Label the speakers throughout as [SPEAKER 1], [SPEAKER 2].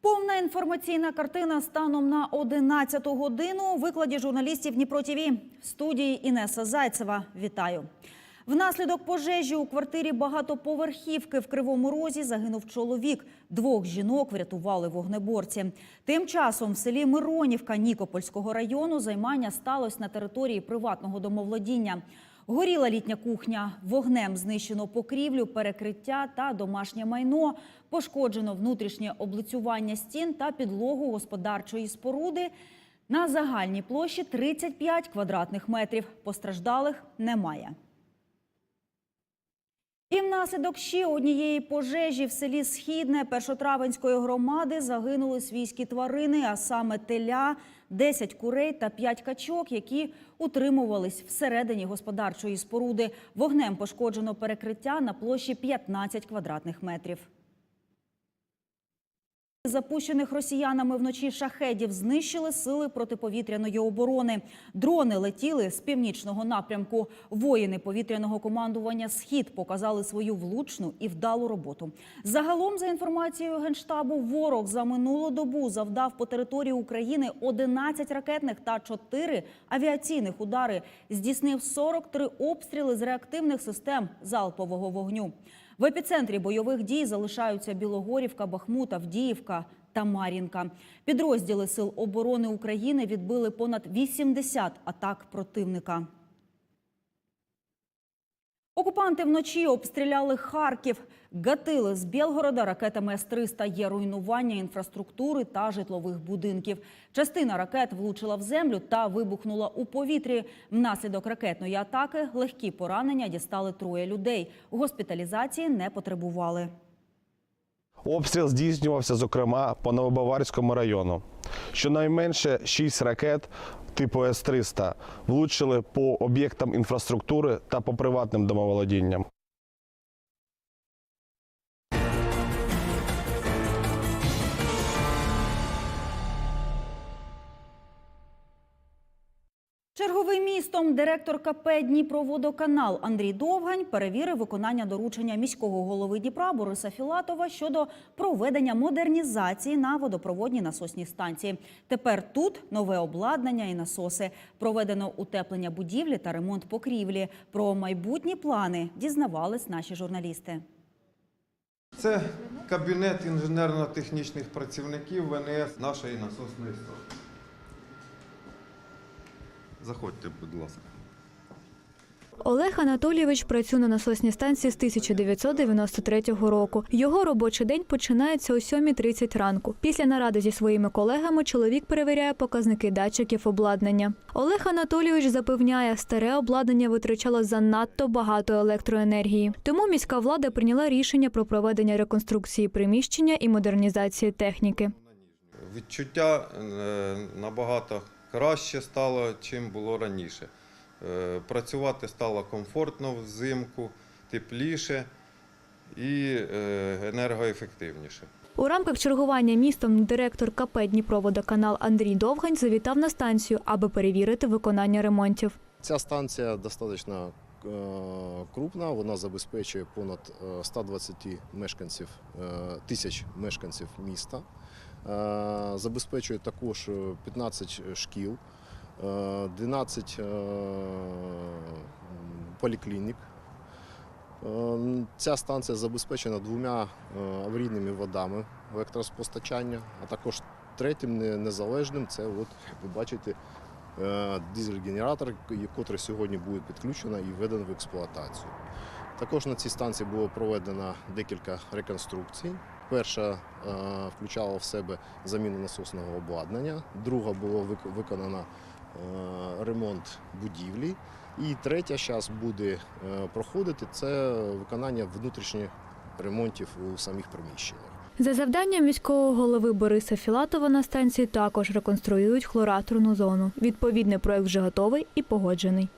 [SPEAKER 1] Повна інформаційна картина станом на 11 годину у викладі журналістів Дніпро ТІВІ. В студії Інеса Зайцева. Вітаю. Внаслідок пожежі у квартирі багатоповерхівки в Кривому Розі загинув чоловік. Двох жінок врятували вогнеборці. Тим часом в селі Миронівка Нікопольського району займання сталося на території приватного домовладіння. Горіла літня кухня, вогнем знищено покрівлю, перекриття та домашнє майно. Пошкоджено внутрішнє облицювання стін та підлогу господарчої споруди. На загальній площі 35 квадратних метрів. Постраждалих немає. І внаслідок ще однієї пожежі в селі Східне Першотравенської громади загинули свійські тварини, а саме теля, 10 курей та 5 качок, які утримувались всередині господарчої споруди. Вогнем пошкоджено перекриття на площі 15 квадратних метрів. Запущених росіянами вночі шахедів знищили сили протиповітряної оборони. Дрони летіли з північного напрямку. Воїни повітряного командування Схід показали свою влучну і вдалу роботу. Загалом, за інформацією генштабу, ворог за минулу добу завдав по території України 11 ракетних та 4 авіаційних удари. Здійснив 43 обстріли з реактивних систем залпового вогню. В епіцентрі бойових дій залишаються Білогорівка, Бахмут, Авдіївка та Мар'їнка. Підрозділи Сил оборони України відбили понад 80 атак противника. Окупанти вночі обстріляли Харків. Гатили з Білгорода ракетами С-300 є руйнування інфраструктури та житлових будинків. Частина ракет влучила в землю та вибухнула у повітрі. Внаслідок ракетної атаки легкі поранення дістали троє людей. Госпіталізації не потребували.
[SPEAKER 2] Обстріл здійснювався, зокрема, по Новобаварському району. Щонайменше 6 ракет типу С-300 влучили по об'єктам інфраструктури та по приватним домоволодінням.
[SPEAKER 1] Черговий містом директор КП Дніпроводоканал Андрій Довгань перевірив виконання доручення міського голови Дніпра Бориса Філатова щодо проведення модернізації на водопроводній насосній станції. Тепер тут нове обладнання і насоси. Проведено утеплення будівлі та ремонт покрівлі. Про майбутні плани дізнавались наші журналісти.
[SPEAKER 3] Це кабінет інженерно-технічних працівників ВНС нашої насосної станції. Заходьте, будь ласка.
[SPEAKER 4] Олег Анатолійович працює на насосній станції з 1993 року. Його робочий день починається о 7.30 ранку. Після наради зі своїми колегами чоловік перевіряє показники датчиків обладнання. Олег Анатолійович запевняє, старе обладнання витрачало занадто багато електроенергії. Тому міська влада прийняла рішення про проведення реконструкції приміщення і модернізації техніки.
[SPEAKER 3] Відчуття е, набагато краще стало, чим було раніше. Е, Працювати стало комфортно взимку, тепліше і е, енергоефективніше.
[SPEAKER 4] У рамках чергування містом директор КП Дніпроводоканал Андрій Довгань завітав на станцію, аби перевірити виконання ремонтів.
[SPEAKER 5] Ця станція достатньо е, крупна, вона забезпечує понад е, 120 мешканців, тисяч мешканців міста. Е, Забезпечує також е, 15 шкіл, е, 12 е, поліклінік. Е, Ця станція забезпечена двома е, аварійними водами електроспостачання, а також третім незалежним це от, ви бачите е, дизель-генератор, який сьогодні буде підключено і введено в експлуатацію. Також на цій станції було проведено декілька реконструкцій. Перша е, включала в себе заміну насосного обладнання, друга було вик- виконано е, ремонт будівлі. І третя зараз буде е, проходити це виконання внутрішніх ремонтів у самих приміщеннях.
[SPEAKER 4] За завданням міського голови Бориса Філатова на станції також реконструюють хлораторну зону. Відповідний проект вже готовий і погоджений.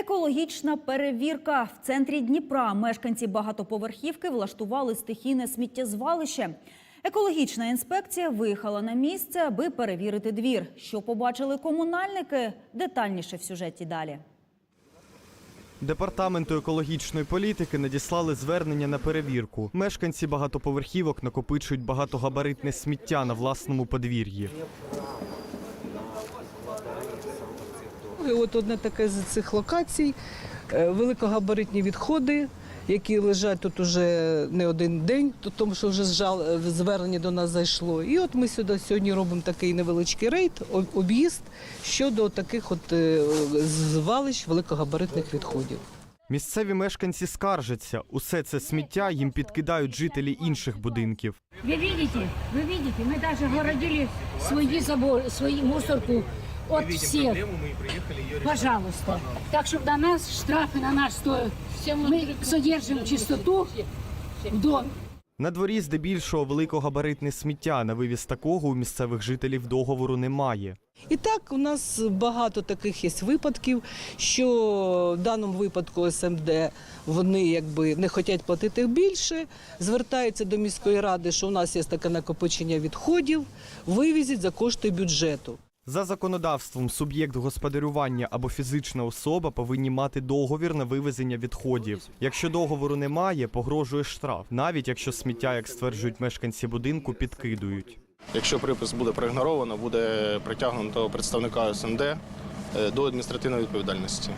[SPEAKER 1] Екологічна перевірка в центрі Дніпра. Мешканці багатоповерхівки влаштували стихійне сміттєзвалище. Екологічна інспекція виїхала на місце, аби перевірити двір. Що побачили комунальники? Детальніше в сюжеті далі.
[SPEAKER 6] Департаменту екологічної політики надіслали звернення на перевірку. Мешканці багатоповерхівок накопичують багатогабаритне сміття на власному подвір'ї
[SPEAKER 7] І от одне таке з цих локацій е, великогабаритні відходи, які лежать тут уже не один день, то- тому що вже зжал- е, звернення до нас зайшло. І от ми сюди сьогодні робимо такий невеличкий рейд, об- об'їзд щодо таких от е, звалищ великогабаритних відходів.
[SPEAKER 6] Місцеві мешканці скаржаться. Усе це сміття їм підкидають жителі інших будинків.
[SPEAKER 8] Вы видите, вы видите, мы даже огородили свои забор, свою мусорку от всех. Пожалуйста. Так что на нас штрафы на нас стоят. Мы содержим чистоту в доме.
[SPEAKER 6] На дворі здебільшого великогабаритне сміття. На вивіз такого у місцевих жителів договору немає.
[SPEAKER 7] І так у нас багато таких є випадків, що в даному випадку СМД вони якби не хочуть платити більше, звертаються до міської ради, що у нас є таке накопичення відходів, вивізять за кошти бюджету.
[SPEAKER 6] За законодавством, суб'єкт господарювання або фізична особа повинні мати договір на вивезення відходів. Якщо договору немає, погрожує штраф, навіть якщо сміття, як стверджують мешканці будинку, підкидують.
[SPEAKER 5] Якщо припис буде проігноровано, буде притягнуто представника СНД е, до адміністративної відповідальності.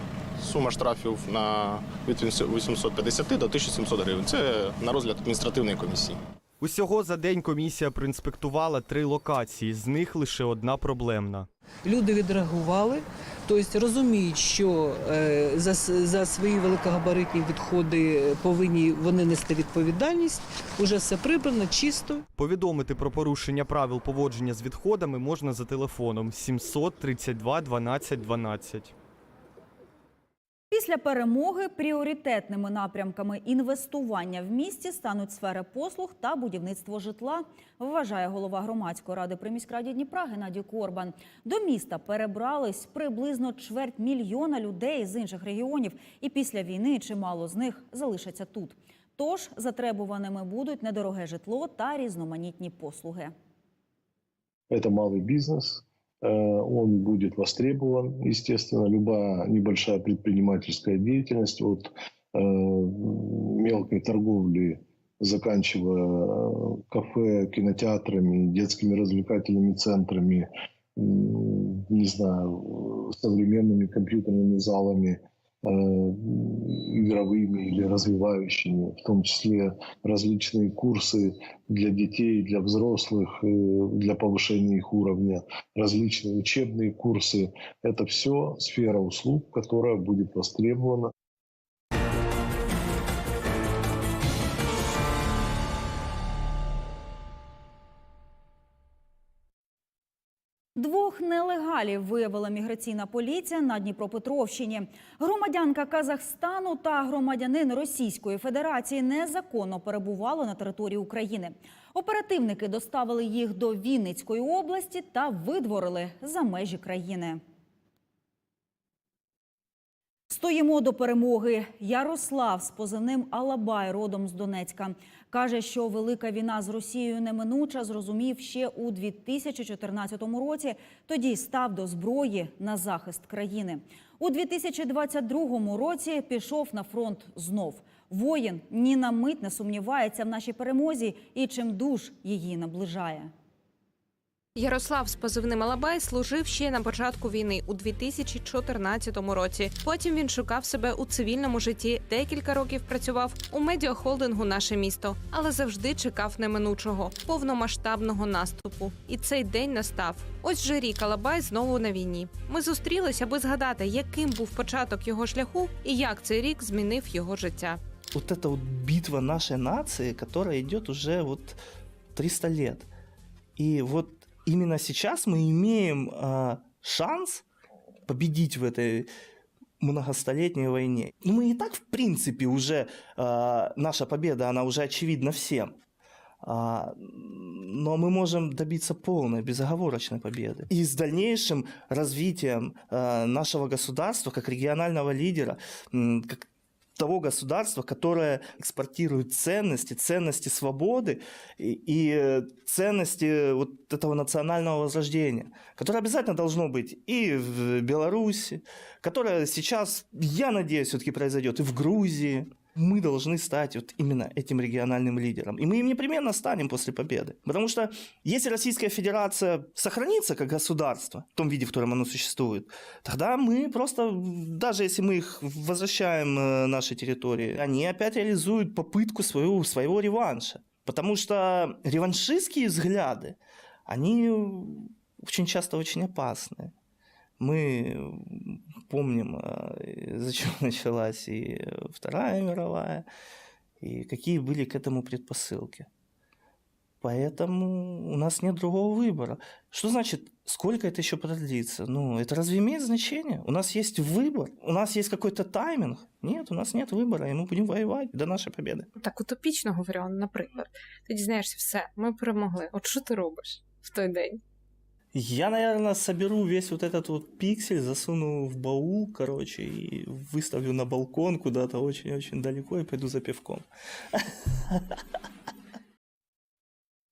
[SPEAKER 5] Сума штрафів на від 850 до 1700 гривень. Це на розгляд адміністративної комісії.
[SPEAKER 6] Усього за день комісія проінспектувала три локації, з них лише одна проблемна.
[SPEAKER 7] Люди відреагували, тобто розуміють, що е, за, за свої великогабаритні відходи повинні вони нести відповідальність. Уже все прибрано, чисто.
[SPEAKER 6] Повідомити про порушення правил поводження з відходами можна за телефоном 732 12 12.
[SPEAKER 1] Після перемоги пріоритетними напрямками інвестування в місті стануть сфери послуг та будівництво житла, вважає голова громадської ради при міськраді Дніпра Геннадій Корбан. До міста перебрались приблизно чверть мільйона людей з інших регіонів, і після війни чимало з них залишаться тут. Тож затребуваними будуть недороге житло та різноманітні послуги.
[SPEAKER 9] Это малый бизнес, э, Он будет востребован, естественно, любая небольшая предпринимательская деятельность от э, мелкой торговли, заканчивая э, кафе, кинотеатрами, детскими развлекательными центрами, не знаю, современными компьютерными залами, э, игровыми или развивающими, в том числе различные курсы для детей, для взрослых, э, для повышения их уровня, различные учебные курсы. Это все сфера услуг, которая будет востребована.
[SPEAKER 1] Нелегалів виявила міграційна поліція на Дніпропетровщині. Громадянка Казахстану та громадянин Російської Федерації незаконно перебували на території України. Оперативники доставили їх до Вінницької області та видворили за межі країни. Стоїмо до перемоги. Ярослав з позивним Алабай родом з Донецька каже, що велика війна з Росією неминуча зрозумів ще у 2014 році. Тоді став до зброї на захист країни. У 2022 році пішов на фронт знов. Воїн ні на мить не сумнівається в нашій перемозі і чим душ її наближає.
[SPEAKER 10] Ярослав з позивним Алабай служив ще на початку війни у 2014 році. Потім він шукав себе у цивільному житті. Декілька років працював у медіахолдингу наше місто, але завжди чекав неминучого повномасштабного наступу. І цей день настав. Ось же рік Алабай знову на війні. Ми зустрілися, аби згадати, яким був початок його шляху і як цей рік змінив його життя.
[SPEAKER 11] вот эта вот битва нашей нации, которая идет уже вот 300 лет. И вот именно сейчас мы имеем а, шанс победить в этой многостолетней войне. Ну, мы и так, в принципе, уже а, наша победа, она уже очевидна всем. А, но мы можем добиться полной, безоговорочной победы. И с дальнейшим развитием а, нашего государства как регионального лидера, как того государства, которое экспортирует ценности, ценности свободы и, и э, ценности вот этого национального возрождения, которое обязательно должно быть и в Беларуси, которое сейчас, я надеюсь, все-таки произойдет и в Грузии. Мы должны стать вот именно этим региональным лидером. И мы им непременно станем после победы. Потому что если Российская Федерация сохранится как государство в том виде, в котором оно существует, тогда мы просто, даже если мы их возвращаем э, нашей территории, они опять реализуют попытку своего, своего реванша. Потому что реваншистские взгляды, они очень часто очень опасны. Мы помним, э, из-за чего началась и Вторая мировая, и какие были к этому предпосылки. Поэтому у нас нет другого выбора. Что значит, сколько это еще продлится? Ну, это разве имеет значение? У нас есть выбор, у нас есть какой-то тайминг. Нет, у нас нет выбора, и мы будем воевать до нашей победы.
[SPEAKER 10] Так утопічно говорю, наприклад, ти дізнаєшся все, ми перемогли. От що ти робиш в той день?
[SPEAKER 11] Я, наверное, соберу весь вот этот вот пиксель, засуну в баул, короче, и выставлю на балкон куда-то очень-очень далеко и пойду за пивком.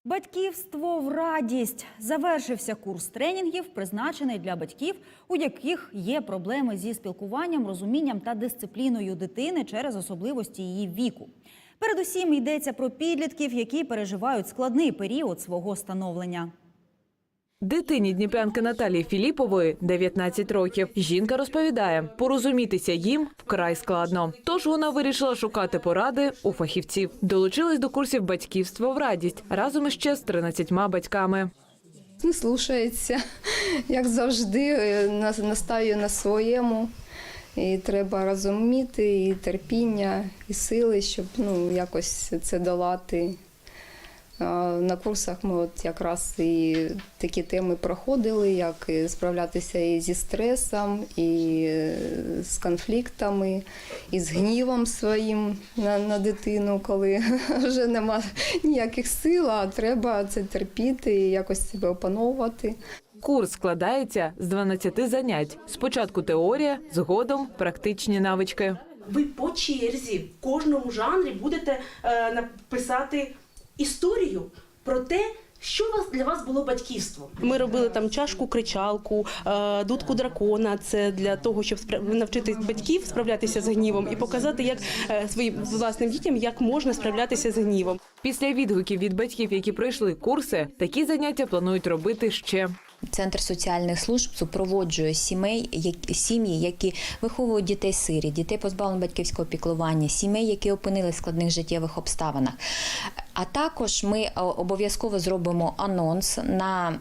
[SPEAKER 1] Батьківство в радість завершився курс тренінгів, призначений для батьків, у яких є проблеми зі спілкуванням, розумінням та дисципліною дитини через особливості її віку. Передусім йдеться про підлітків, які переживають складний період свого становлення.
[SPEAKER 12] Дитині дніпрянки Наталії Філіпової 19 років. Жінка розповідає, порозумітися їм вкрай складно. Тож вона вирішила шукати поради у фахівців. Долучилась до курсів батьківства в радість разом іще з 13 батьками.
[SPEAKER 13] Не слушається, як завжди, е, настаю на своєму. І треба розуміти, і терпіння, і сили, щоб ну, якось це долати. На курсах ми от якраз і такі теми проходили, як справлятися і зі стресом, і е, з конфліктами, і з гнівом своїм на, на дитину, коли вже нема ніяких сил, а треба це терпіти і якось себе опановувати.
[SPEAKER 12] Курс складається з 12 занять. Спочатку теорія, згодом практичні навички.
[SPEAKER 14] ви по черзі в кожному жанрі будете е, написати історію про те, що вас для вас було батьківство. Ми робили там чашку кричалку, е, дудку дракона. Це для того, щоб навчити батьків справлятися з гнівом і показати, як е, своїм власним дітям як можна справлятися з гнівом.
[SPEAKER 12] Після відгуків від батьків, які пройшли курси, такі заняття планують робити ще.
[SPEAKER 15] Центр соціальних служб супроводжує сімей, сім'ї, які виховують дітей сирі, дітей позбавлених батьківського піклування, сімей, які опинились в складних життєвих обставинах. А також ми е, обов'язково зробимо анонс на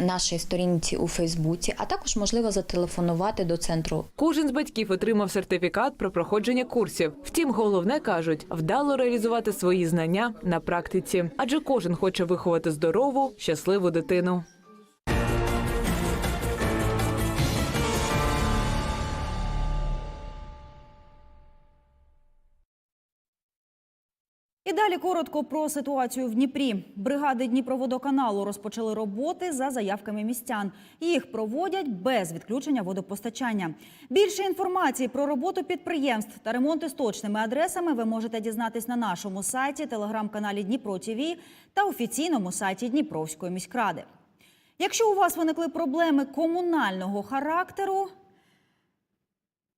[SPEAKER 15] нашій сторінці у Фейсбуці, а також можливо зателефонувати до центру
[SPEAKER 12] Кожен з батьків отримав сертифікат про проходження курсів. Втім, головне кажуть, вдало реалізувати свої знання на практиці, адже кожен хоче виховати здорову, щасливу дитину.
[SPEAKER 1] І далі коротко про ситуацію в Дніпрі. Бригади Дніпроводоканалу розпочали роботи за заявками містян. Їх проводять без відключення водопостачання. Більше інформації про роботу підприємств та ремонти з точними адресами ви можете дізнатись на нашому сайті, телеграм-каналі Дніпро ТІВІ та офіційному сайті Дніпровської міськради. Якщо у вас виникли проблеми комунального характеру,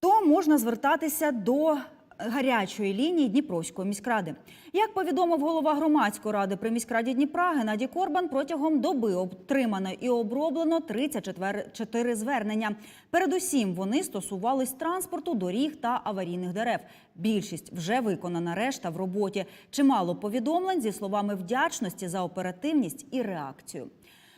[SPEAKER 1] то можна звертатися до гарячої лінії Дніпровської міськради. Як повідомив голова громадської ради при міськраді Дніпра Геннадій Корбан, протягом доби отримано і оброблено 34 звернення. Передусім вони стосувались транспорту, доріг та аварійних дерев. Більшість вже виконана, решта в роботі. Чимало повідомлень зі словами вдячності за оперативність і реакцію.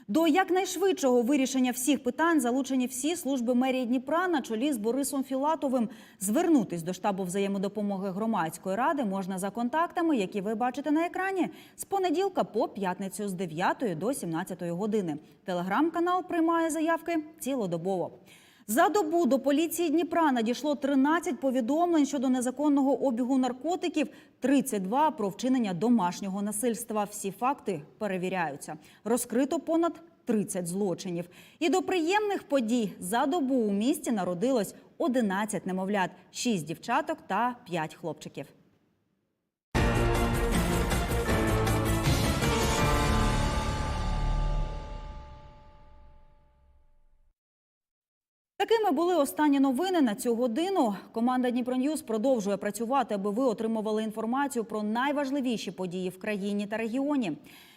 [SPEAKER 1] До якнайшвидшого вирішення всіх питань залучені всі служби мерії Дніпра на чолі з Борисом Філатовим. Звернутись до штабу взаємодопомоги громадської ради можна за контактами, які ви бачите на екрані, з понеділка по п'ятницю з 9 до 17 години. Телеграм-канал приймає заявки цілодобово. За добу до поліції Дніпра надійшло 13 повідомлень щодо незаконного обігу наркотиків, 32 про вчинення домашнього насильства. Всі факти перевіряються. Розкрито понад 30 злочинів. І до приємних подій за добу у місті народилось 11 немовлят, 6 дівчаток та 5 хлопчиків. Такими були останні новини на цю годину. Команда Дніпроньюз продовжує працювати, аби ви отримували інформацію про найважливіші події в країні та регіоні.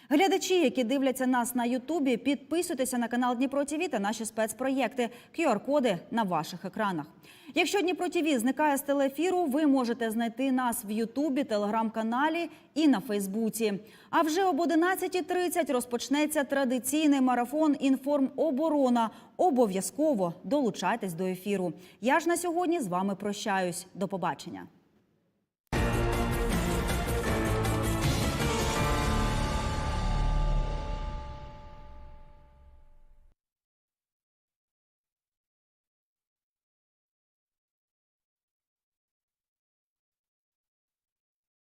[SPEAKER 1] Глядачі, які дивляться нас на Ютубі, підписуйтеся на канал Дніпро ТІВІ та наші спецпроєкти. QR-коди на ваших екранах. Якщо Дніпро ТВ зникає з телефіру, ви можете знайти нас в Ютубі, телеграм-каналі і на Фейсбуці. А вже об 11.30 розпочнеться традиційний марафон «Інформоборона». Обов'язково долучайтесь до ефіру. Я ж на сьогодні з вами прощаюсь. До побачення.